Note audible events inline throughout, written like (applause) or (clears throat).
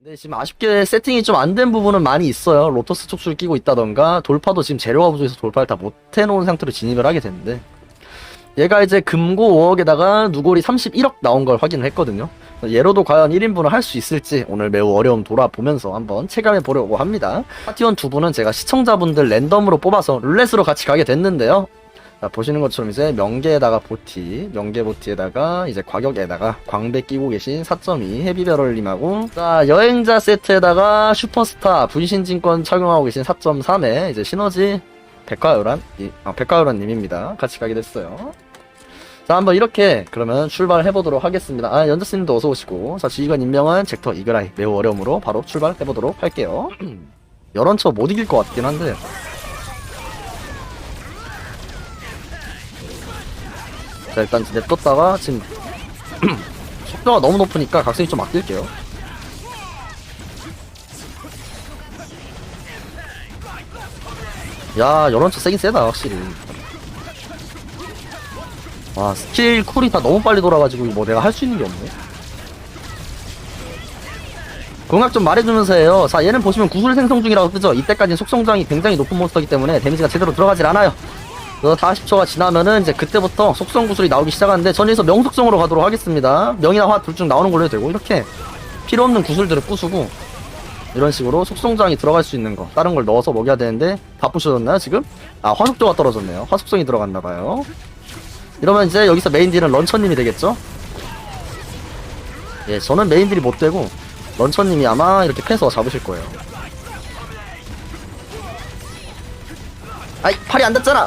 근데 지금 아쉽게 세팅이 좀 안 된 부분은 많이 있어요. 로터스 촉수를 끼고 있다던가 돌파도 지금 재료가 부족해서 돌파를 다 못 해놓은 상태로 진입을 하게 됐는데 얘가 이제 금고 5억에다가 누골이 31억 나온 걸 확인을 했거든요. 얘로도 과연 1인분을 할 수 있을지 오늘 매우 어려움 돌아보면서 한번 체감해 보려고 합니다. 파티원 두 분은 제가 시청자분들 랜덤으로 뽑아서 룰렛으로 같이 가게 됐는데요. 자, 보시는 것처럼 이제 명계에다가 보티, 명계 보티에다가 이제 과격에다가 광배 끼고 계신 4.2 헤비베럴님하고 자 여행자 세트에다가 슈퍼스타 분신진권 착용하고 계신 4.3에 이제 시너지 백화요란 이- 아, 백화요란님입니다. 같이 가게 됐어요. 자 한번 이렇게 그러면 출발해 보도록 하겠습니다. 아 연저스님도 어서 오시고 자 지휘관 임명은 젝터 이그라이 매우 어려움으로 바로 출발해 보도록 할게요. (clears throat) 열원처 못 이길 것 같긴 한데 자 일단 냅뒀다가 지금 (clears throat) 속도가 너무 높으니까 각성이 좀 아낄게요. 야 열원처 세긴 세다 확실히. 와 스킬 쿨이 다 너무 빨리 돌아가지고 뭐 내가 할 수 있는 게 없네. 공학 좀 말해주면서 해요. 자 얘는 보시면 구슬 생성 중이라고 뜨죠. 이때까지는 속성장이 굉장히 높은 몬스터이기 때문에 데미지가 제대로 들어가질 않아요 그래서 40초가 지나면은 이제 그때부터 속성 구슬이 나오기 시작하는데 저는 여기서 명속성으로 가도록 하겠습니다. 명이나 화 둘 중 나오는 걸로 해도 되고 이렇게 필요 없는 구슬들을 부수고 이런 식으로 속성장이 들어갈 수 있는 거 다른 걸 넣어서 먹여야 되는데 다 부셔졌나요 지금? 아 화속도가 떨어졌네요. 화속성이 들어갔나봐요. 이러면 이제 여기서 메인 딜은 런처님이 되겠죠? 예, 저는 메인 딜이 못 되고 런처님이 아마 이렇게 패서 잡으실 거예요. 아이 팔이 안 닿잖아.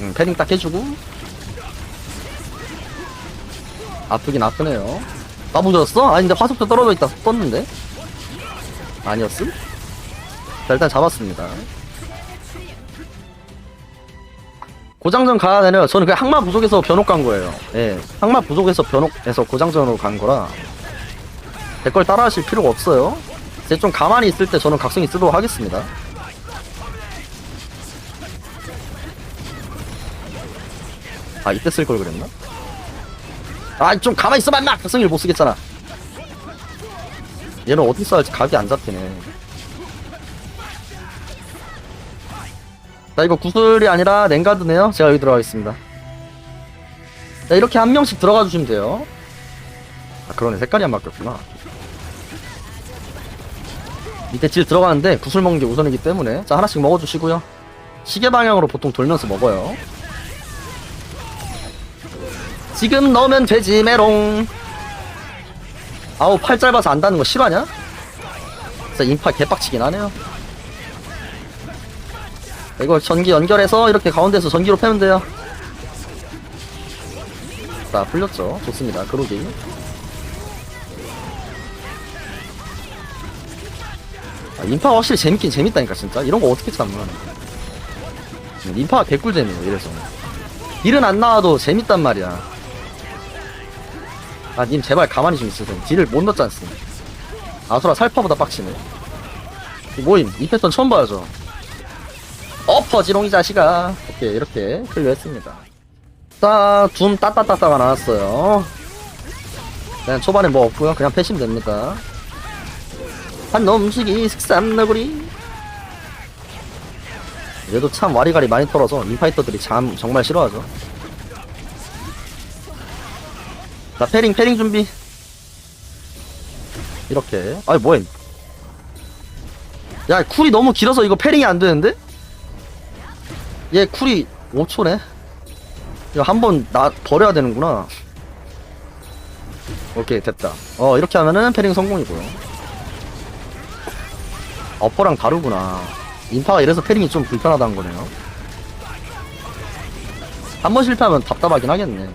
응, 패딩 딱 해주고. 아프긴 아프네요. 까부졌어? 아니 근데 화속도 떨어져 있다 떴는데? 아니었음? 자 일단 잡았습니다. 고장전 가야 되네요. 저는 그냥 항마 부족해서 변옥 간 거예요. 예 항마 부족해서 변옥해서 고장전으로 간 거라 제 걸 따라 하실 필요가 없어요. 이제 좀 가만히 있을 때 저는 각성이 쓰도록 하겠습니다 아 이때 쓸 걸 그랬나? 아 좀 가만히 있어봐 인마! 각성기를 못 쓰겠잖아. 얘는 어디 써야지 각이 안 잡히네. 자 이거 구슬이 아니라 냉가드네요. 제가 여기 들어가겠습니다. 자 이렇게 한 명씩 들어가 주시면 돼요. 아 그러네. 색깔이 안 바뀌었구나. 밑에 질 들어가는데 구슬 먹는 게 우선이기 때문에. 자 하나씩 먹어주시고요. 시계 방향으로 보통 돌면서 먹어요 지금 넣으면 되지 메롱. 아우 팔 짧아서 안다는 거 실화냐? 진짜 인파 개빡치긴 하네요. 자, 이거 전기 연결해서 이렇게 가운데서 전기로 패면 돼요. 자 풀렸죠. 좋습니다. 그러기. 아, 인파가 확실히 재밌긴 재밌다니까 진짜. 이런 거 어떻게 참나. 인파가 개꿀잼이에요 이래서. 일은 안 나와도 재밌단 말이야 아, 님 제발 가만히 좀 있으세요. 딜을 못 넣지 않습니까? 아수라 살파보다 빡치네. 이 모임, 이 패턴 처음 봐야죠. 엎어, 지롱이 자식아. 오케이, 이렇게 클리어했습니다. 자, 둠 따따따따가 나왔어요. 그냥 초반에 뭐 없고요. 그냥 패시면 됩니다. 한 놈식이 식삼너구리. 얘도 참 와리가리 많이 털어서 인파이터들이 참 정말 싫어하죠. 자 패링 패링 준비. 이렇게. 아이 뭐해. 야 쿨이 너무 길어서 이거 패링이 안 되는데? 얘 쿨이 5초네? 이거 한 번 나 버려야 되는구나. 오케이 됐다. 어 이렇게 하면은 패링 성공이고요. 어퍼랑 다르구나. 인파가 이래서 패링이 좀 불편하다는 거네요. 한 번 실패하면 답답하긴 하겠네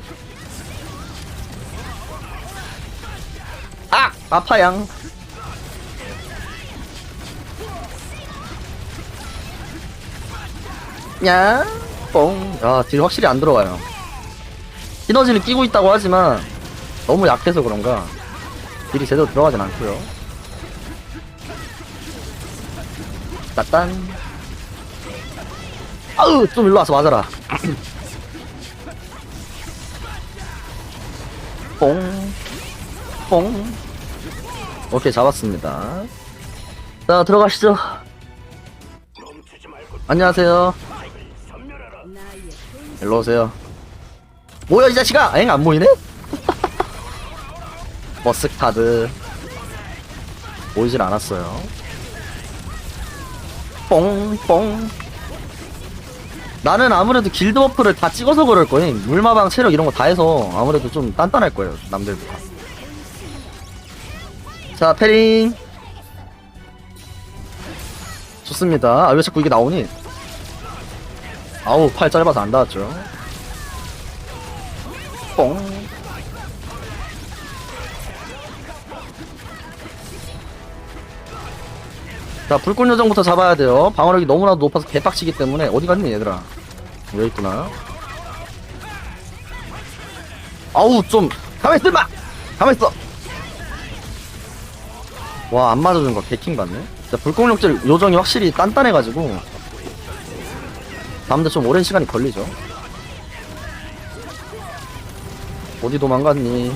아! 아파양. 야, 뽕. 야, 딜 확실히 안 들어가요. 시너지는 끼고 있다고 하지만 너무 약해서 그런가 딜이 제대로 들어가진 않고요. 따딴. 아우, 좀 일로 와서 맞아라. (clears throat) 뽕. 뽕. 오케이 잡았습니다. 자 들어가시죠. 안녕하세요. 일로 오세요. 뭐야 이 자식아! 엥 안 보이네? (laughs) 머스카드. 보이질 않았어요. 뽕뽕. 나는 아무래도 길드 버프를 다 찍어서 그럴 거임 물마방 체력 이런 거 다 해서 아무래도 좀 단단할 거예요 남들보다 자 패링 좋습니다 아 왜 자꾸 이게 나오니 아우 팔 짧아서 안 닿았죠 뽕 자, 불꽃 요정부터 잡아야 돼요. 방어력이 너무나도 높아서 개빡치기 때문에 어디 갔니, 얘들아? 여기 있구나. 아우, 좀 가만 있어, 마. 가만 있어. 와, 안 맞아준 거 개킹 받네. 자, 불꽃 요정 요정이 확실히 단단해가지고 다음데 좀 오랜 시간이 걸리죠. 어디 도망갔니?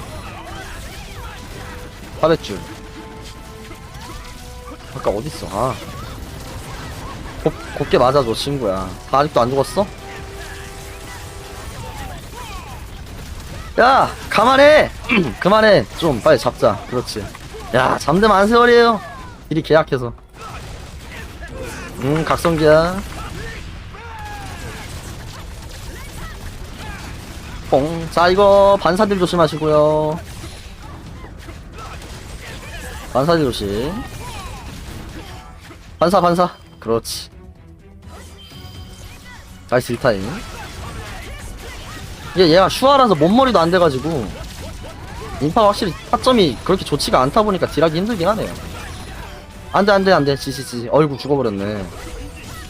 400줄. 아까 어딨어 아 곱, 곱게 맞아줘 친구야 다 아직도 안 죽었어? 야 가만해 (clears throat) 그만해 좀 빨리 잡자 그렇지 야 잠들면 안 세월이에요. 일이 계약해서. 음 각성기야. 뽕자 이거 반사딜 조심하시고요. 반사딜 조심. 반사 반사. 그렇지. 나이스 1타임. 이게 얘가 슈아라서 몸머리도 안 돼가지고 인파가 확실히 타점이 그렇게 좋지가 않다 보니까 딜하기 힘들긴 하네요 안돼 안돼 안돼 지지지 어이구 죽어버렸네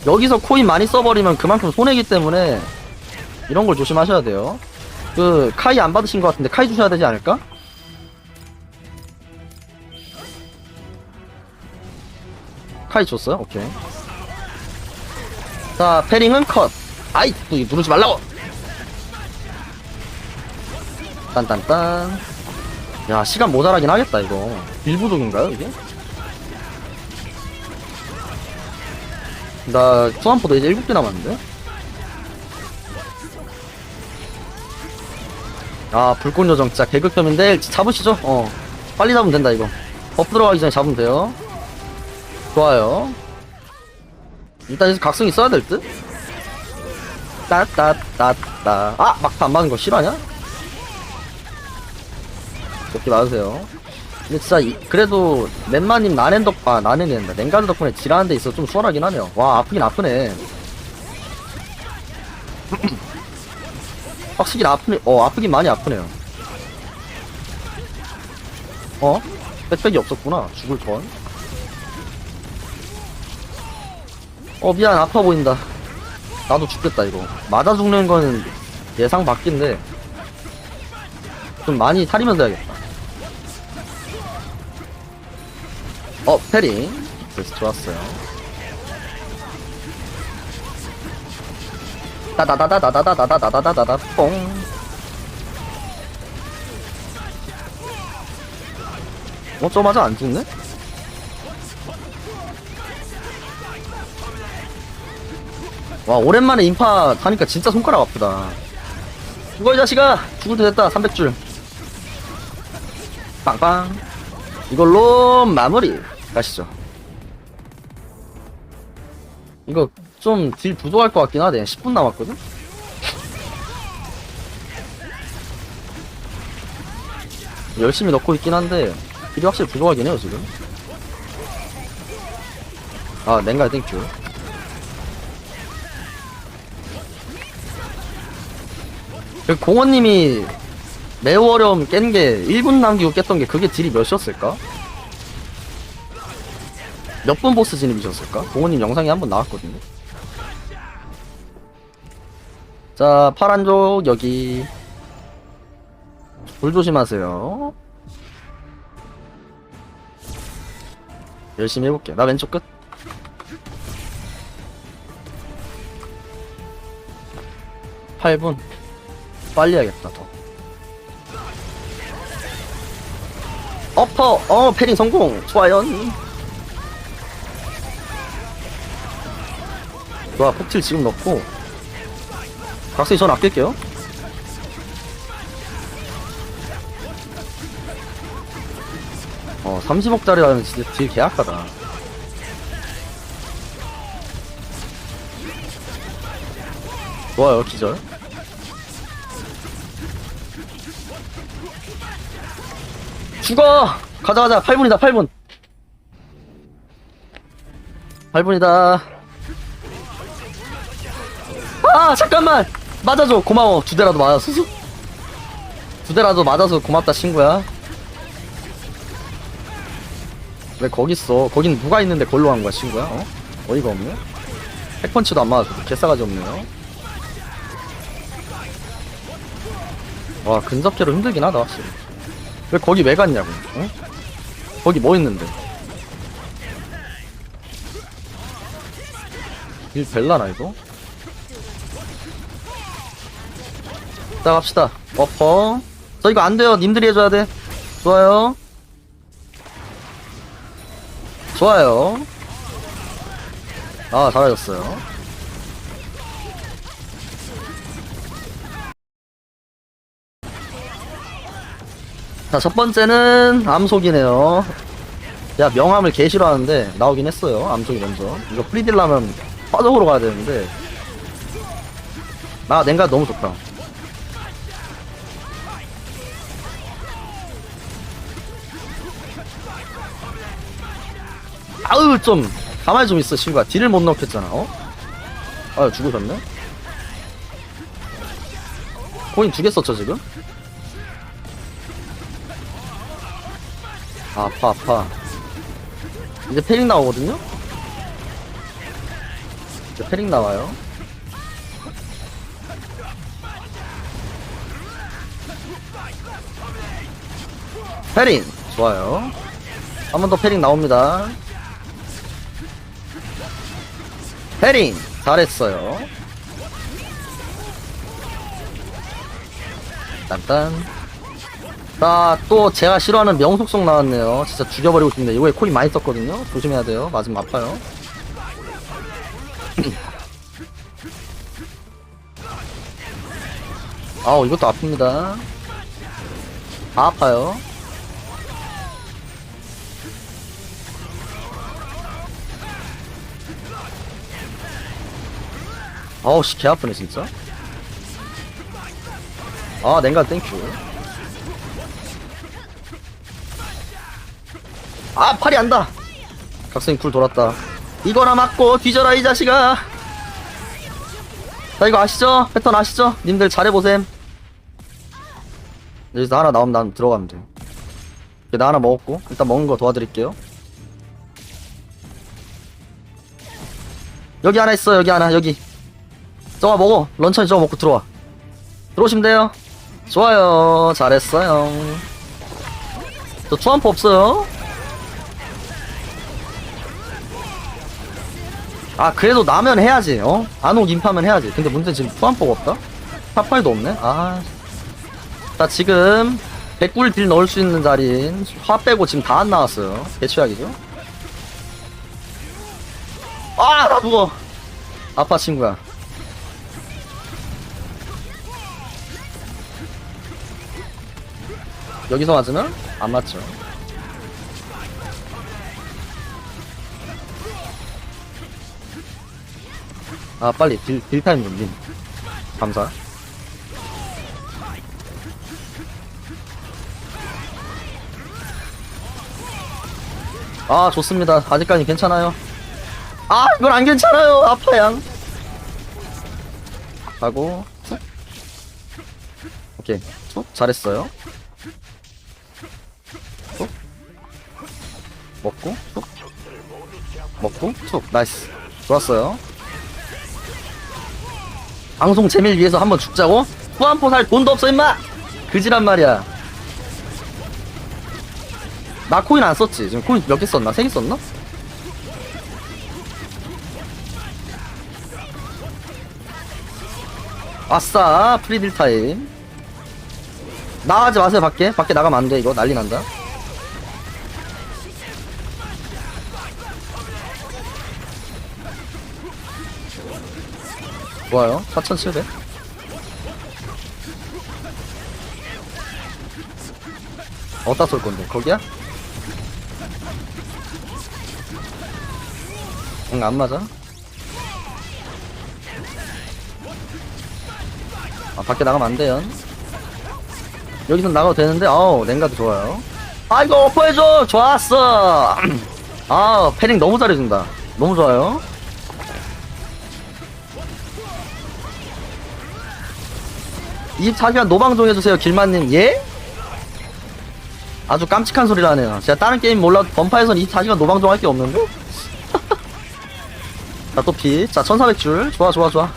여기서 코인 많이 써버리면 그만큼 손해기 때문에 이런 걸 조심하셔야 돼요 그 카이 안 받으신 것 같은데 카이 주셔야 되지 않을까? 카이 줬어요? 오케이. 자, 패링은 컷. 아이, 누르지 말라고! 딴딴딴. 야, 시간 모자라긴 하겠다, 이거. 일부족인가요, 이게? 나, 투한포도 이제 7개 남았는데? 아, 불꽃 요정 진짜 개극혐인데, 잡으시죠? 어. 빨리 잡으면 된다, 이거. 버프 들어가기 전에 잡으면 돼요. 좋아요. 일단 여기서 각성 있어야 될 듯? 따따따따. 아! 막타 안 맞은 거 싫어하냐? 좋게 맞으세요. 근데 진짜, 이- 그래도, 넷마님 나넨 덕, 아, 나넨이 된다. 랭가드 덕분에 딜하는 데 있어 좀 수월하긴 하네요. 와, 아프긴 아프네. (clears throat) 확실히 아프네, 어, 아프긴 많이 아프네요. 어? 백팩이 없었구나. 죽을 뻔. 어 미안 아파 보인다 나도 죽겠다 이거 맞아 죽는 거는 예상 밖인데 좀 많이 사리면서 해야겠다 어 패링 그래서 좋았어요. 따다다다다다다다다다다다다 뽕. 어쩌마자 안 죽네? 와 오랜만에 인파 타니까 진짜 손가락 아프다. 죽어 이 자식아! 죽을 때 됐다 300줄. 빵빵. 이걸로 마무리 가시죠 이거 좀 딜 부족할 것 같긴 하네. 10분 남았거든? 열심히 넣고 있긴 한데 딜이 확실히 부족하긴 해요 지금. 아 냉갈 땡큐 그 공원님이 매우 어려움 깬 게 1분 남기고 깼던 게 그게 딜이 몇이었을까? 몇 분 보스 진입이셨을까? 공원님 영상이 한 번 나왔거든요. 자, 파란족 여기. 불 조심하세요. 열심히 해볼게. 나 왼쪽 끝. (8분) 빨리 해야겠다 더 어퍼 어 패링 성공 좋아요 좋아. 폭틸 지금 넣고. 각성이 전 아낄게요. 어 30억짜리라면 진짜 되게 계약하다. 좋아요 기절. 죽어 가자 가자. 8분이다 8분. 8분이다 아 잠깐만! 맞아줘 고마워. 두 대라도 맞았어 두 대라도 맞아서 고맙다 친구야. 왜 거기 있어? 거긴 누가 있는데 걸로 간 거야 친구야? 어? 어이가 없네. 핵펀치도 안 맞아서 개싸가지 없네요. 와 근접계로 힘들긴 하다 확실히. 왜 거기 왜 갔냐고 어? 거기 뭐 있는데? 일 벨라나 이거? 자 갑시다. 어퍼 저 이거 안 돼요. 님들이 해줘야 돼. 좋아요. 좋아요. 아 잘하셨어요. 자 첫 번째는 암속이네요. 야 명함을 개 싫어하는데 나오긴 했어요. 암속이 먼저. 이거 프리딜라면 빠져보러 가야 되는데. 나 냉가 너무 좋다 아우 좀 가만히 좀 있어 친구야 딜을 못 넣겠잖아 어? 아 죽으셨네? 코인 두 개 썼죠 지금? 아, 아파 아파. 이제 패링 나오거든요? 이제 패링 나와요. 패링! 좋아요. 한 번더 패링 나옵니다 패링 잘했어요. 딴딴. 자또 제가 싫어하는 명속성 나왔네요. 진짜 죽여버리고 싶습니다 이거에 코인 많이 썼거든요. 조심해야 돼요. 맞으면 아파요. (clears throat) 아우 이것도 아픕니다. 다 아파요 아우 씨개 아프네 진짜. 아 냉간 땡큐. 아 팔이 안다 각성이 쿨 돌았다. 이거나 맞고 뒤져라 이 자식아. 자 이거 아시죠? 패턴 아시죠? 님들 잘해보셈. 여기서 하나 나오면 난 들어가면 이렇게 나 하나 먹었고 일단 먹은 거 도와드릴게요. 여기 하나 있어 여기 하나 여기 저거 먹어. 런처니 저거 먹고 들어와. 들어오시면 돼요. 좋아요. 잘했어요. 저 투함프 없어요? 아 그래도 나면 해야지 어? 안옥 인파면 해야지. 근데 문제는 지금 투함프가 없다? 탑팔도 없네? 아. 자 지금 100굴 딜 넣을 수 있는 자리인 화 빼고 지금 다 안 나왔어요. 개취약이죠? 아나 죽어 아파 친구야 여기서 맞으면 안 맞죠. 아 빨리 딜, 딜 타임 좀 님. 감사. 아 좋습니다. 아직까지 괜찮아요. 아 이건 안 괜찮아요. 아파양. 하고 툭. 오케이 툭 잘했어요. 먹고? 툭 먹고? 툭 나이스. 좋았어요. 방송 재미를 위해서 한번 죽자고? 후한포 살 돈도 없어 임마! 그지란 말이야. 나 코인 안 썼지? 지금 코인 몇 개 썼나? 세 개 썼나? 아싸 프리딜 타임. 나가지 마세요 밖에. 밖에 나가면 안 돼 이거. 난리 난다 좋아요. 4700 어디다 쏠 건데. 거기야? 응 안 맞아. 아 밖에 나가면 안 돼요. 여기서 나가도 되는데? 아우 냉가도 좋아요. 아이고 오퍼해줘! 좋았어! (clears throat) 아 패링 너무 잘해준다. 너무 좋아요 24시간 노방종 해주세요 길만님 예? 아주 깜찍한 소리를 하네요 제가 다른 게임 몰라도 번파에선 24시간 노방종 할게 없는데? (laughs) 자또 피. 자 1400줄 좋아 좋아 좋아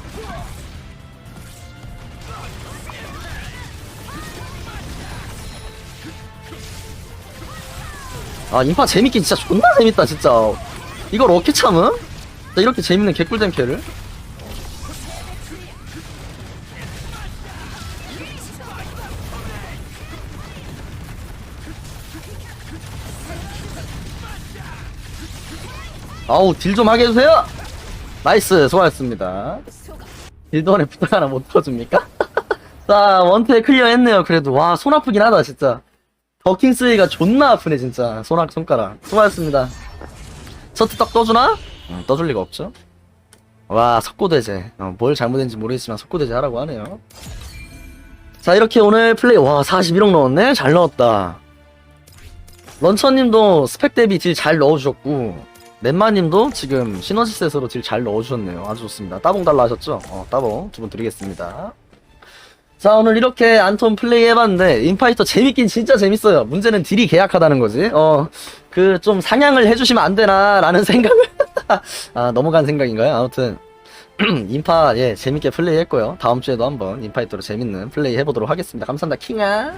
아 인파 재밌긴 진짜 존나 재밌다 진짜 이걸 어떻게 참음? 자, 이렇게 재밌는 개꿀잼 캐를 아우 딜 좀 하게 해주세요. 나이스 수고하셨습니다. 딜돈에 부탁 하나 못 들어줍니까? (laughs) 자 원태 클리어 했네요 그래도. 와 손 아프긴 하다 진짜. 더킹 스웨이가 존나 아프네 진짜. 손, 손가락. 수고하셨습니다. 셔트 떡 떠주나? 음, 떠줄 리가 없죠. 와 석고대제. 어, 뭘 잘못했는지 모르겠지만 석고대제 하라고 하네요. 자 이렇게 오늘 플레이 와 41억 넣었네? 잘 넣었다. 런처님도 스펙 대비 딜 잘 넣어주셨고 넷마님도 지금 시너지 셋으로 딜 잘 넣어주셨네요. 아주 좋습니다. 따봉 달라 하셨죠? 어 따봉 두 분 드리겠습니다. 자 오늘 이렇게 안톤 플레이 해봤는데 인파이터 재밌긴 진짜 재밌어요. 문제는 딜이 계약하다는 거지. 어 그 좀 상향을 해주시면 안 되나 라는 (laughs) 생각을 (laughs) 아 넘어간 생각인가요? 아무튼 (clears throat) 인파 예 재밌게 플레이 했고요. 다음 주에도 한번 인파이터로 재밌는 플레이 해보도록 하겠습니다. 감사합니다. 킹아